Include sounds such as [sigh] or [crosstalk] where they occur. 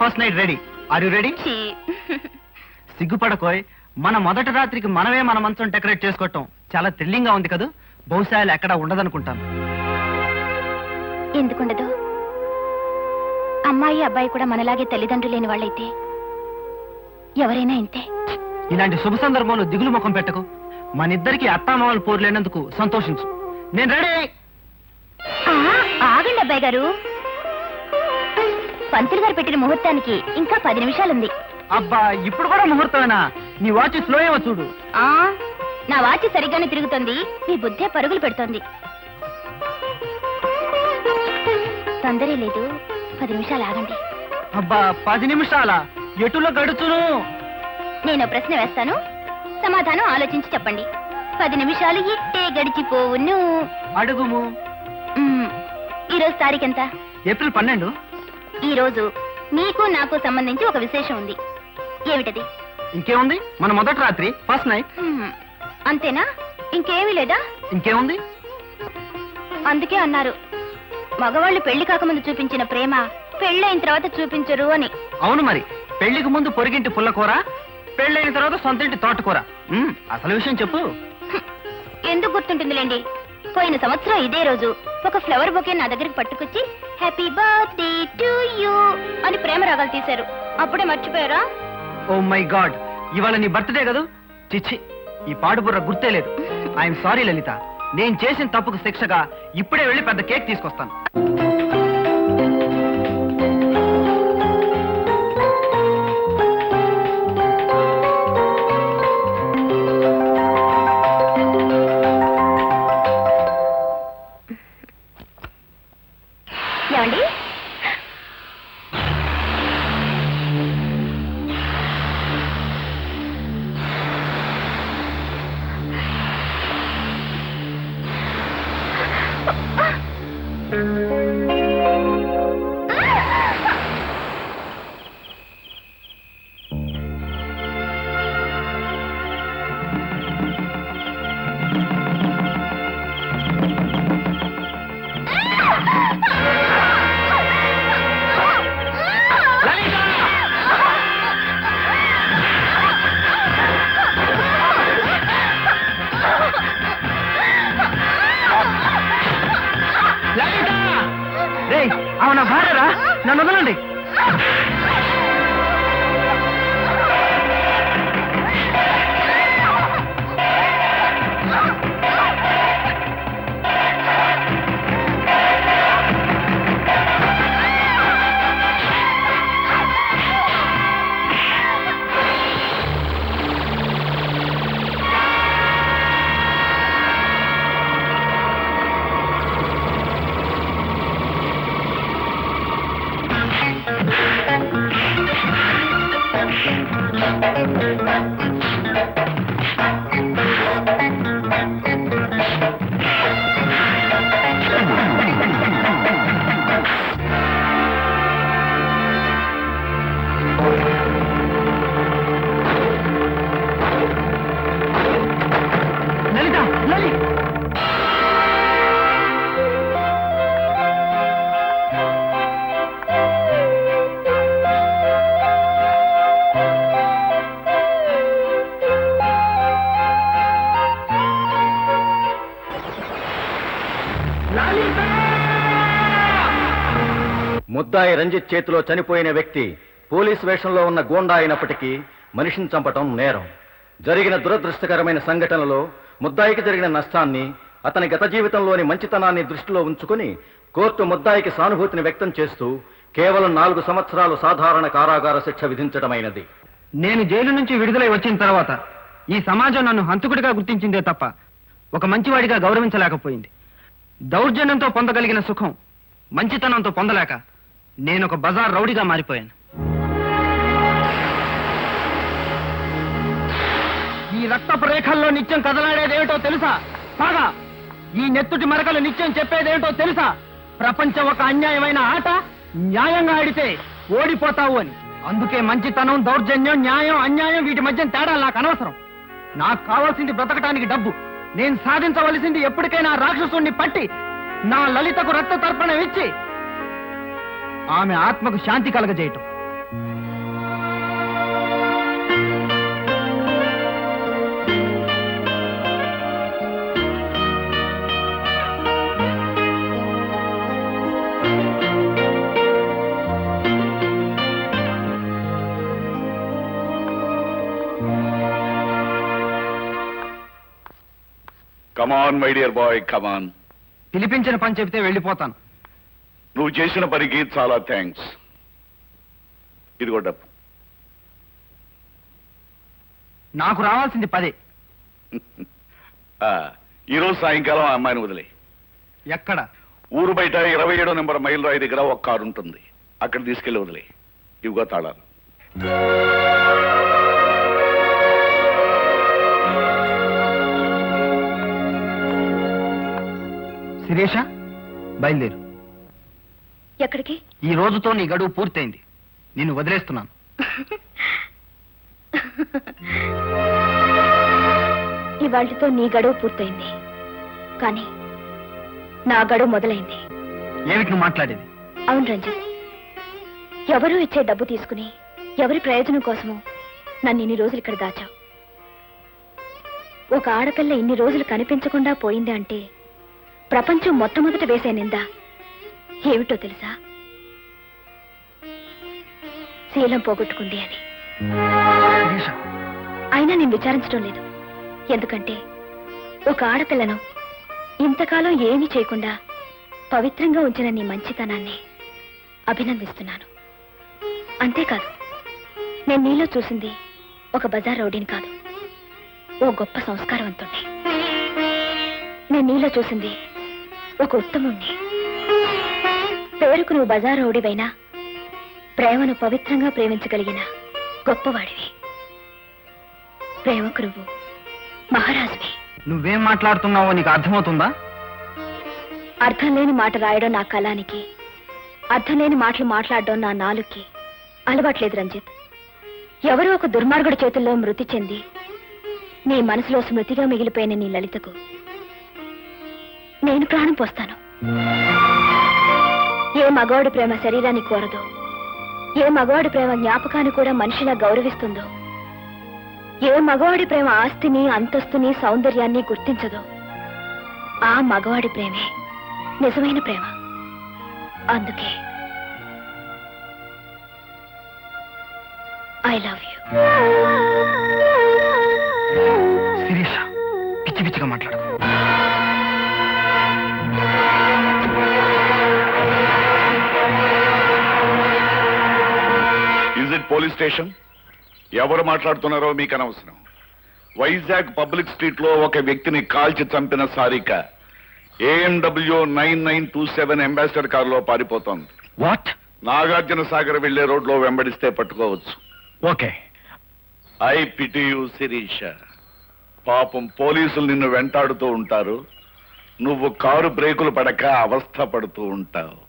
First night ready. Are you ready. సిగ్గుపడకోయ్. మన మొదటి రాత్రికి మనమే మన మంచం డెకరేట్ చేసుకోవటం చాలా థ్రిల్లింగ్గా ఉంది కదా? బహుశా ఇలా ఎక్కడా ఉండదనుకుంటాను. ఎందుకుండదు అమ్మాయి అబ్బాయి కూడా మనలాగే తల్లిదండ్రులు లేని వాళ్ళైతే ఎవరైనా ఇంతే. ఇలాంటి శుభ సందర్భంలో దిగులు ముఖం పెట్టకు. మన ఇద్దరికి అత్తామామలు పోరు లేనందుకు సంతోషించు. నేను రెడీ. ఆగండి అబ్బాయి గారు. పంతులు గారు పెట్టిన ముహూర్తానికి ఇంకా పది నిమిషాలుంది. అబ్బా ఇప్పుడు కూడా ముహూర్తమేనా? నీ వాచ్ స్లో ఏమో చూడు. ఆ నా వాచి సరిగ్గానే తిరుగుతోంది. మీ బుద్ధే పరుగులు పెడుతోంది. తొందరే లేదు పది నిమిషాలు ఆగండి. అబ్బా పది నిమిషాల? ఎటులో గడుచును? నేను ప్రశ్న వేస్తాను. సమాధానం ఆలోచించి చెప్పండి. పది నిమిషాలు ఇట్టే గడిచిపోవును. అడుగుము. మ్మ్. ఈరోజు తారీఖు ఎంత? ఏప్రిల్ పన్నెండు. ఈ రోజు నీకు నాకు సంబంధించి ఒక విశేషం ఉంది. ఏమిటది? ఇంకేముంది? మన మొదటి రాత్రి ఫస్ట్ నైట్. అంతేనా? ఇంకేమీ లేదా? ఇంకేముంది? అందుకే అన్నారు. మగవాళ్ళు పెళ్ళి కాకముందు చూపించిన ప్రేమ పెళ్ళైన తర్వాత చూపించరు అని. అవును మరి. పెళ్ళికి ముందు పొరిగింటి పుల్లకూర పెళ్ళైన తర్వాత సొంత ఇంటి తోటకూర అసలు విషయం చెప్పు. ఎందుకు గుర్తుంటుందిలేండి? పోయిన సంవత్సరం ఇదే రోజు ఒక ఫ్లవర్ బొకే నా దగ్గరికి పట్టుకొచ్చి హ్యాపీ బర్త్డే టు యూ అని ప్రేమ రాగాలు తీశారు. అప్పుడే మర్చిపోయారా? ఓ మై గాడ్ ఇవాళ నీ బర్త్డే కదూ? చిచ్చి ఈ పాడుబుర్ర గుర్తే లేదు. [laughs] ఐఎమ్ సారీ లలిత. నేను చేసిన తప్పుకు శిక్షగా ఇప్పుడే వెళ్ళి పెద్ద కేక్ తీసుకొస్తాను. ముద్దాయి రంజిత్ చేతిలో చనిపోయిన వ్యక్తి పోలీస్ వేషంలో ఉన్న గోండా అయినప్పటికీ మనిషిని చంపటం నేరం. జరిగిన దురదృష్టకరమైన సంఘటనలో ముద్దాయికి జరిగిన నష్టాన్ని అతని గత జీవితంలోని మంచితనాన్ని దృష్టిలో ఉంచుకుని కోర్టు ముద్దాయికి సానుభూతిని వ్యక్తం చేస్తూ కేవలం నాలుగు సంవత్సరాలు సాధారణ కారాగార శిక్ష విధించడమైనది నేను జైలు నుంచి విడుదలై వచ్చిన తర్వాత ఈ సమాజం నన్ను హంతకుడిగా గుర్తించిందే తప్ప ఒక మంచివాడిగా గౌరవించలేకపోయింది. దౌర్జన్యంతో పొందగలిగిన సుఖం మంచితనంతో పొందలేక నేను ఒక బజార్ రౌడీగా మారిపోయాను. ఈ రక్తపు రేఖల్లో నిత్యం కదలాడేదేమిటో తెలుసా? బాగా ఈ నెత్తుటి మరకలు నిత్యం చెప్పేదేమిటో తెలుసా? ప్రపంచం ఒక అన్యాయమైన ఆట న్యాయంగా ఆడితే ఓడిపోతావు అని. అందుకే మంచితనం దౌర్జన్యం న్యాయం అన్యాయం వీటి మధ్య తేడా నాకు అనవసరం. నాకు కావాల్సింది బ్రతకటానికి డబ్బు. నేను సాధించవలసింది ఎప్పటికైనా రాక్షసుణ్ణి పట్టి నా లలితకు రక్త తర్పణం ఇచ్చి ఆమె ఆత్మకు శాంతి కలగజేయటం. Come on my dear boy come on పిలిపించిన పని చెబితే వెళ్ళిపోతాను. నువ్వు చేసిన పనికి చాలా థ్యాంక్స్ ఇదిగో డబ్బు. నాకు రావాల్సింది పదే. [laughs] ఈరోజు సాయంకాలం ఆ అమ్మాయిని వదిలే. ఎక్కడ? ఊరు బయట ఇరవై ఏడో నెంబర్ మైల్ రాయి దగ్గర ఒక కారు ఉంటుంది అక్కడ తీసుకెళ్ళి వదిలే. ఇవిగో తాళాలు. శిరీష బయలుదేరు. ఎక్కడికి? ఈ రోజుతో నీ గడువు పూర్తయింది. నిన్ను వదిలేస్తున్నాను. ఇవాళ్టితో నీ గడువు పూర్తయింది. కానీ నా గడువు మొదలైంది. ఏమిటి నువ్వు మాట్లాడేది? అవును రంజిత్ ఎవరూ ఇచ్చే డబ్బు తీసుకుని ఎవరి ప్రయోజనం కోసమో నన్ను ఇన్ని రోజులు ఇక్కడ దాచావు. ఒక ఆడపిల్ల ఇన్ని రోజులు కనిపించకుండా పోయింది అంటే ప్రపంచం మొట్టమొదట వేసే నింద ఏమిటో తెలుసా? శీలం పోగొట్టుకుంది అని అయినా నేను విచారించడం లేదు. ఎందుకంటే ఒక ఆడపిల్లను ఇంతకాలం ఏమీ చేయకుండా పవిత్రంగా ఉంచిన నీ మంచితనాన్ని అభినందిస్తున్నాను. అంతేకాదు నేను నీలో చూసింది ఒక బజార్ రౌడీని కాదు ఓ గొప్ప సంస్కారవంతుణ్ణి. నేను నీలో చూసింది ఒక ఉత్తముణ్ణి పేరుకు నువ్వు బజార్ రౌడీవైనా ప్రేమను పవిత్రంగా ప్రేమించగలిగిన గొప్పవాడివి. ప్రేమకు నువ్వు మహారాజువి. నువ్వేం మాట్లాడుతున్నావో నీకు అర్థమవుతుందా? అర్థం లేని మాట రాయడం నా కళానికి అర్థం లేని మాటలు మాట్లాడడం నా నాలుగుకి అలవాట్లేదు రంజిత్. ఎవరో ఒక దుర్మార్గుడి చేతుల్లో మృతి చెంది నీ మనసులో స్మృతిగా మిగిలిపోయిన నీ లలితకు నేను ప్రాణం పోస్తాను. ఏ మగవాడి ప్రేమ శరీరాన్ని కోరదో ఏ మగవాడి ప్రేమ జ్ఞాపకాన్ని కూడా మనిషిలా గౌరవిస్తుందో ఏ మగవాడి ప్రేమ ఆస్తిని అంతస్తుని సౌందర్యాన్ని గుర్తించదో ఆ మగవాడి ప్రేమే నిజమైన ప్రేమ. అందుకే ఐ లవ్ యూ శిరీష పిచ్చి పిచ్చిగా పోలీస్ స్టేషన్? ఎవరు మాట్లాడుతున్నారో మీకు అనవసరం. వైజాగ్ పబ్లిక్ స్ట్రీట్లో ఒక వ్యక్తిని కాల్చి చంపిన Sarika AMW nine nine two seven Ambassador కారులో పారిపోతోంది. వాట్ నాగార్జున సాగర్ వెళ్ళే రోడ్లో వెంబడిస్తే పట్టుకోవచ్చు. ఓకే. ఐ పిటియు శిరీష పాపం పోలీసులు నిన్ను వెంటాడుతూ ఉంటారు. నువ్వు కారు బ్రేకులు పడక అవస్థ పడుతూ ఉంటావు.